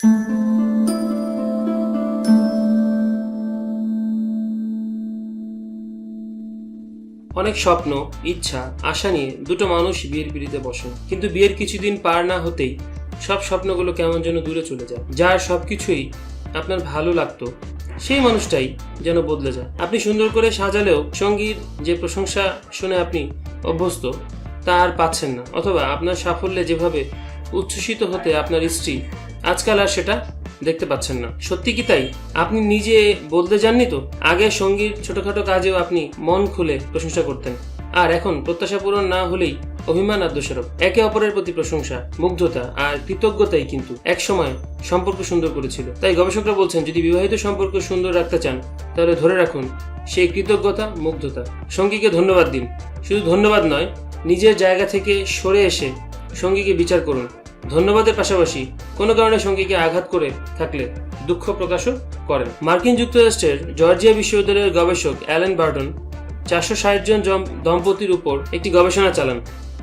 অনেক স্বপ্ন, ইচ্ছা, আশা নিয়ে দুটো মানুষ বিয়ের পিড়িতে বসেন কিন্তু বিয়ের কিছুদিন পার না হতেই সব স্বপ্নগুলো কেমন যেন দূরে চলে যায়। যার সবকিছুই আপনার ভালো লাগতো, সেই মানুষটাই যেন বদলে যায়। আপনি সুন্দর করে সাজালেও সঙ্গীর যে প্রশংসা শুনে আপনি অভ্যস্ত তা আর পাচ্ছেন না। অথবা আপনার সাফল্যে যেভাবে উচ্ছ্বসিত হতে আপনার স্ত্রী আজকাল আর সেটা দেখতে পাচ্ছেন না। সত্যি কি তাই? আপনি নিজে বলতে যাননি তো? আগে সঙ্গীর ছোটখাটো কাজেও আপনি মন খুলে প্রশংসা করতেন। আর এখন প্রত্যাশা পূরণ না হলেই অভিমান আর দোষারোপ। একে অপরের প্রতি প্রশংসা, মুগ্ধতা আর কৃতজ্ঞতাই কিন্তু একসময় সম্পর্ক সুন্দর করেছিল। তাই গবেষকরা বলছেন, যদি বিবাহিত সম্পর্ক সুন্দর রাখতে চান, তাহলে ধরে রাখুন সেই কৃতজ্ঞতা, মুগ্ধতা। সঙ্গীকে ধন্যবাদ দিন। শুধু ধন্যবাদ নয়, নিজের জায়গা থেকে সরে এসে সঙ্গীকে বিচার করুন। ধন্যবাদের পাশাপাশি কোনো কারণে সঙ্গীকে আঘাত করে থাকলে দুঃখ প্রকাশও করেন। মার্কিন যুক্তরাষ্ট্রের জর্জিয়া বিশ্ববিদ্যালয়ের গবেষক অ্যালেন বার্টন চারশো ষাট জন দম্পতির উপর একটি গবেষণা চালান।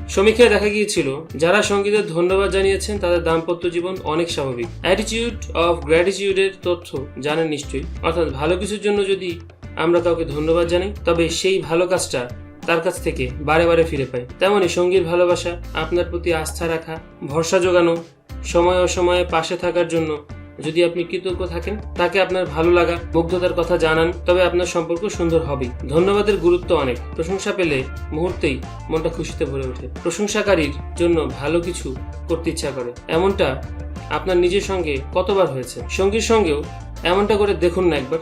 সমীক্ষায় দেখা গিয়েছিল, যারা সঙ্গীদের ধন্যবাদ জানিয়েছেন, তাদের দাম্পত্য জীবন অনেক স্বাভাবিক। অ্যাটিটিউড অফ গ্র্যাটিটিউডের তথ্য জানেন নিশ্চয়ই। অর্থাৎ ভালো কিছুর জন্য যদি আমরা কাউকে ধন্যবাদ জানাই, তবে সেই ভালো কাজটা তার কাছ থেকে বারে বারে ফিরে পাই। তেমনই সঙ্গীর ভালোবাসা, আপনার প্রতি আস্থা রাখা, ভরসা জোগানো, সময় অসময়ে পাশে থাকার জন্য যদি আপনি কৃতজ্ঞ থাকেন, তাকে আপনার ভালো লাগা, মুগ্ধতার কথা জানান, তবে আপনার সম্পর্ক সুন্দর হবে। ধন্যবাদের গুরুত্ব অনেক। প্রশংসা পেলে মুহূর্তেই মনটা খুশিতে ভরে ওঠে। প্রশংসাকারীর জন্য ভালো কিছু করতে ইচ্ছা করে। এমনটা আপনার নিজের সঙ্গে কতবার হয়েছে? সঙ্গীর সঙ্গেও এমনটা করে দেখুন না একবার।